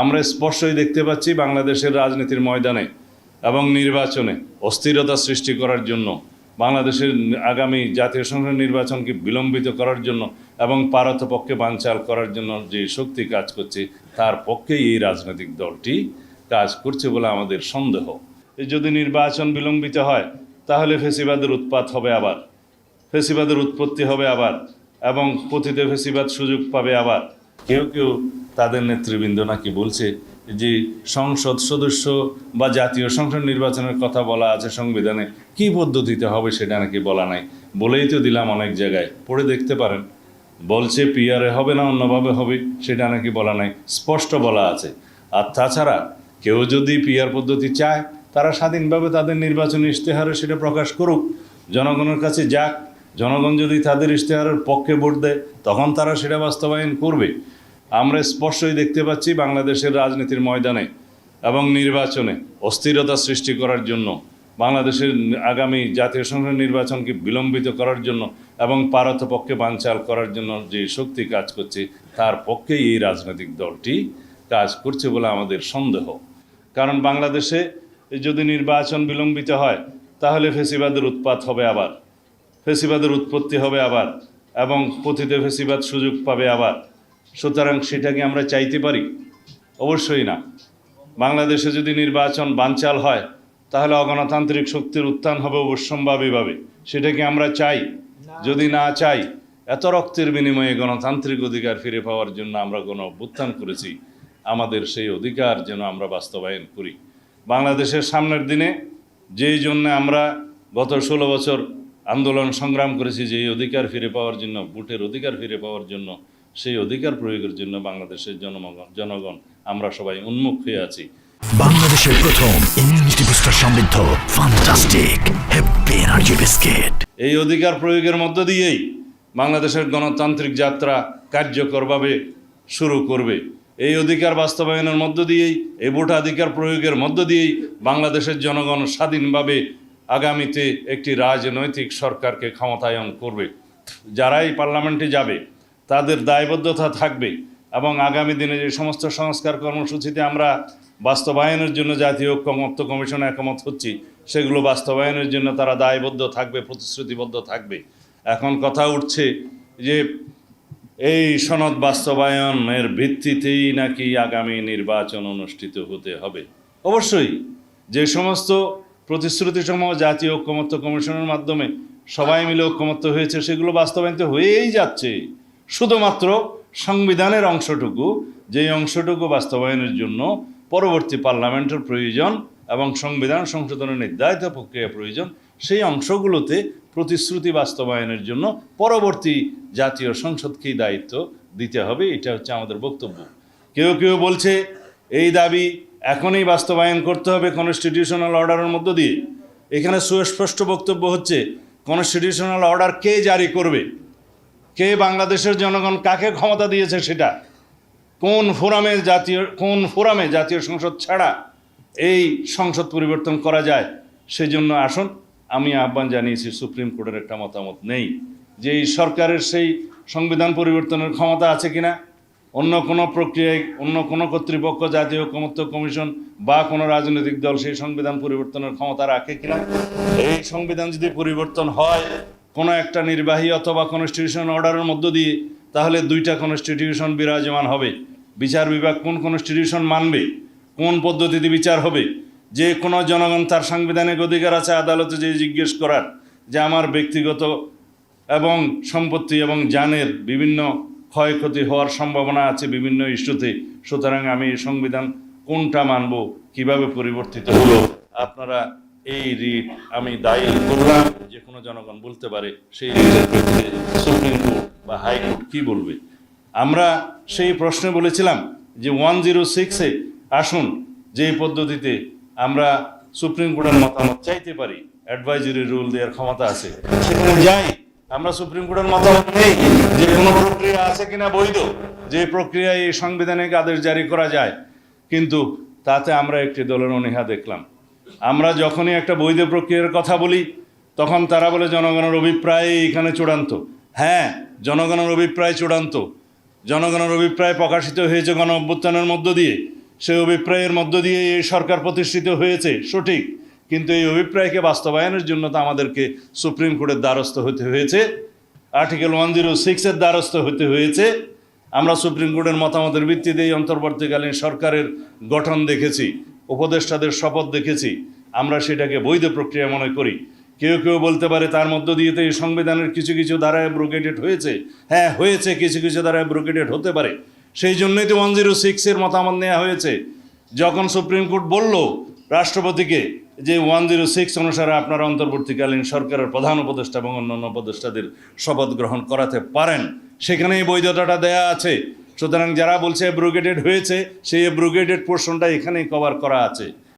আমরা স্পষ্টই দেখতে পাচ্ছি বাংলাদেশের রাজনীতির ময়দানে এবং নির্বাচনে অস্থিরতা সৃষ্টি করার জন্য, বাংলাদেশের আগামী জাতীয় সংসদ নির্বাচনকে বিলম্বিত করার জন্য এবং পারতপক্ষে বানচাল করার জন্য যে শক্তি কাজ করছে, তার পক্ষেই এই রাজনৈতিক দলটি কাজ করছে বলে আমাদের সন্দেহ। যদি নির্বাচন বিলম্বিত হয়, তাহলে ফেসিবাদের উৎপাত হবে আবার, ফেসিবাদের উৎপত্তি হবে আবার এবং পতিত ফেসিবাদ সুযোগ পাবে আবার। কেউ কেউ তাদের নেতৃবৃন্দ নাকি বলছে যে সংসদ সদস্য বা জাতীয় সংসদ নির্বাচনের কথা বলা আছে সংবিধানে, কী পদ্ধতিতে হবে সেটা নাকি বলা নাই? বলেই তো দিলাম অনেক জায়গায়, পড়ে দেখতে পারেন। বলছে পিয়ারে হবে না, অন্যভাবে হবে, সেটা নাকি বলা নাই, স্পষ্ট বলা আছে। আর তাছাড়া কেউ যদি পিয়ার পদ্ধতি চায়, তারা স্বাধীনভাবে তাদের নির্বাচনী ইশতেহারে সেটা প্রকাশ করুক। জনগণের কাছে যাক, জনগণ যদি তাদের ইশতেহারের পক্ষে ভোট দেয়, তখন তারা সেটা বাস্তবায়ন করবে। আমরা স্পষ্টই দেখতে পাচ্ছি বাংলাদেশের রাজনীতির ময়দানে এবং নির্বাচনে অস্থিরতা সৃষ্টি করার জন্য, বাংলাদেশের আগামী জাতীয় সংসদ নির্বাচনকে বিলম্বিত করার জন্য এবং পারতপক্ষে বানচাল করার জন্য যে শক্তি কাজ করছে, তার পক্ষেই এই রাজনৈতিক দলটি কাজ করছে বলে আমাদের সন্দেহ। কারণ বাংলাদেশে যদি নির্বাচন বিলম্বিত হয়, তাহলে ফেসিবাদের উৎপাত হবে আবার, ফেসিবাদের উৎপত্তি হবে আবার এবং পতিত ফেসিবাদ সুযোগ পাবে আবার। সুতরাং সেটাকে আমরা চাইতে পারি? অবশ্যই না। বাংলাদেশে যদি নির্বাচন বানচাল হয়, তাহলে অগণতান্ত্রিক শক্তির উত্থান হবে অবশ্যম্ভাবীভাবে। সেটাকে আমরা চাই। যদি না চাই, এত রক্তের বিনিময়ে গণতান্ত্রিক অধিকার ফিরে পাওয়ার জন্য আমরা গণ অভ্যুত্থান করেছি। আমাদের সেই অধিকার যেন আমরা বাস্তবায়ন করি। বাংলাদেশের সামনের দিনে যেই জন্য আমরা গত ষোলো বছর আন্দোলন সংগ্রাম করেছি যে এই অধিকার ফিরে পাওয়ার জন্য, ভোটের অধিকার ফিরে পাওয়ার জন্য সেই অধিকার প্রয়োগের জন্য বাংলাদেশের জনগণ জনগণ আমরা সবাই উন্মুখ হয়ে আছি। বাংলাদেশের প্রথম ইমিউনিটি বুস্টার সমৃদ্ধ ফান্টাস্টিক হ্যাপি এনার্জি বিস্কিট এই অধিকার প্রয়োগের মধ্য দিয়েই বাংলাদেশের গণতান্ত্রিক যাত্রা কার্যকরভাবে শুরু করবে। এই অধিকার বাস্তবায়নের মধ্য দিয়েই এই ভোটাধিকার প্রয়োগের মধ্য দিয়েই বাংলাদেশের জনগণ স্বাধীনভাবে আগামীতে একটি রাজনৈতিক সরকারকে ক্ষমতায়ন করবে। যারাই পার্লামেন্টে যাবে তাদের দায়বদ্ধতা থাকবে এবং আগামী দিনে যে সমস্ত সংস্কার কর্মসূচিতে আমরা বাস্তবায়নের জন্য জাতীয় ঐক্যমত্য কমিশন একমত হচ্ছি, সেগুলো বাস্তবায়নের জন্য তারা দায়বদ্ধ থাকবে, প্রতিশ্রুতিবদ্ধ থাকবে। এখন কথা উঠছে যে এই সনদ বাস্তবায়নের ভিত্তিতেই নাকি আগামী নির্বাচন অনুষ্ঠিত হতে হবে। অবশ্যই যে সমস্ত প্রতিশ্রুতিসমূহ জাতীয় ঐক্যমত্য কমিশনের মাধ্যমে সবাই মিলে ঐক্যমত্য হয়েছে, সেগুলো বাস্তবায়িত হয়েই যাচ্ছে। শুধুমাত্র সংবিধানের অংশটুকু, যেই অংশটুকু বাস্তবায়নের জন্য পরবর্তী পার্লামেন্টের প্রয়োজন এবং সংবিধান সংশোধনের নির্ধারিত প্রক্রিয়া প্রয়োজন, সেই অংশগুলোতে প্রতিশ্রুতি বাস্তবায়নের জন্য পরবর্তী জাতীয় সংসদকেই দায়িত্ব দিতে হবে, এটা হচ্ছে আমাদের বক্তব্য। কেউ কেউ বলছে, এই দাবি এখনই বাস্তবায়ন করতে হবে কনস্টিটিউশনাল অর্ডারের মধ্য দিয়ে। এখানে সুস্পষ্ট বক্তব্য হচ্ছে কনস্টিটিউশনাল অর্ডার কে জারি করবে? কে বাংলাদেশের জনগণ কাকে ক্ষমতা দিয়েছে সেটা? কোন ফোরামে জাতীয়, কোন ফোরামে জাতীয় সংসদ ছাড়া এই সংসদ পরিবর্তন করা যায়? সেই জন্য আসুন, আমি আহ্বান জানিয়েছি, সুপ্রিম কোর্টের একটা মতামত নেই। যে এই সরকারের সেই সংবিধান পরিবর্তনের ক্ষমতা আছে কিনা? অন্য কোনো প্রক্রিয়ায়, অন্য কোনো কর্তৃপক্ষ, জাতীয় ঐকমত্য কমিশন বা কোনো রাজনৈতিক দল সেই সংবিধান পরিবর্তনের ক্ষমতা রাখে কিনা? এই সংবিধান যদি পরিবর্তন হয় কোনো একটা নির্বাহী অথবা কনস্টিটিউশন অর্ডারের মধ্য দিয়ে তাহলে দুইটা কনস্টিটিউশন বিরাজমান হবে। বিচার বিভাগ কোন কনস্টিটিউশন মানবে? কোন পদ্ধতিতে বিচার হবে? যে কোনো জনগণ তার সাংবিধানিক অধিকার আছে, আদালতে যে জিজ্ঞেস করার যে আমার ব্যক্তিগত এবং সম্পত্তি এবং জানের বিভিন্ন ক্ষয়ক্ষতি হওয়ার সম্ভাবনা আছে বিভিন্ন ইস্যুতে। সুতরাং আমি সংবিধান কোনটা মানব, কীভাবে পরিবর্তিত হলো, আপনারা এই রিট আমি দায়ী করলাম যে কোনো জনগণ বলতে পারে সেই রিটের প্রেক্ষিতে সুপ্রিম কোর্ট বা হাইকোর্ট কি বলবে। আমরা সেই প্রশ্নে বলেছিলাম যে ওয়ান জিরো সিক্সে আসুন যে পদ্ধতিতে আমরা সুপ্রিম কোর্টের মতামত চাইতে পারি অ্যাডভাইজারি রুল দেওয়ার ক্ষমতা আছে, সেখানে যাই, আমরা সুপ্রিম কোর্টের মতামত নেই যে কোনো প্রক্রিয়া আছে কিনা বৈধ, যে প্রক্রিয়ায় এই সাংবিধানিক আদেশ জারি করা যায়, কিন্তু তাতে আমরা একটি দলের অনীহা দেখলাম। আমরা যখনই একটা বৈধ প্রক্রিয়ার কথা বলি, তখন তারা বলে জনগণের অভিপ্রায় এখানে চূড়ান্ত। হ্যাঁ জনগণের অভিপ্রায় চূড়ান্ত। জনগণের অভিপ্রায় প্রকাশিত হয়েছে গণ অভ্যুত্থানের মধ্য দিয়ে। সেই অভিপ্রায়ের মধ্য দিয়ে এই সরকার প্রতিষ্ঠিত হয়েছে, সঠিক। কিন্তু এই অভিপ্রায়কে বাস্তবায়নের জন্য তো আমাদেরকে সুপ্রিম কোর্টের দ্বারস্থ হতে হয়েছে, আর্টিকেল ওয়ান জিরো সিক্সের দ্বারস্থ হতে হয়েছে। আমরা সুপ্রিম কোর্টের মতামতের ভিত্তিতে এই অন্তর্বর্তীকালীন সরকারের গঠন দেখেছি। উপদেষ্টাদের শপথ দেখেছি। আমরা সেটাকে বৈধ প্রক্রিয়া মনে করি। কেউ কেউ বলতে পারে তার মধ্য দিয়ে তো এই সংবিধানের কিছু কিছু দ্বারায় ব্রোকেটেড হয়েছে। হ্যাঁ হয়েছে, কিছু কিছু দ্বারায় ব্রোকেটেড হতে পারে। সেই জন্যই তো ওয়ান জিরো সিক্সের মতামত নেওয়া হয়েছে। যখন সুপ্রিম কোর্ট বলল রাষ্ট্রপতিকে যে ওয়ান জিরো সিক্স অনুসারে আপনার অন্তর্বর্তীকালীন সরকারের প্রধান উপদেষ্টা এবং অন্যান্য উপদেষ্টাদের শপথ গ্রহণ করাতে পারেন, সেখানেই বৈধতাটা দেয়া আছে। সুতরাং যারা বলছে ব্রুগেডেড হয়েছে সেই ব্রুগেডেড পোর্শনটা এখানেই কভার করা আছে।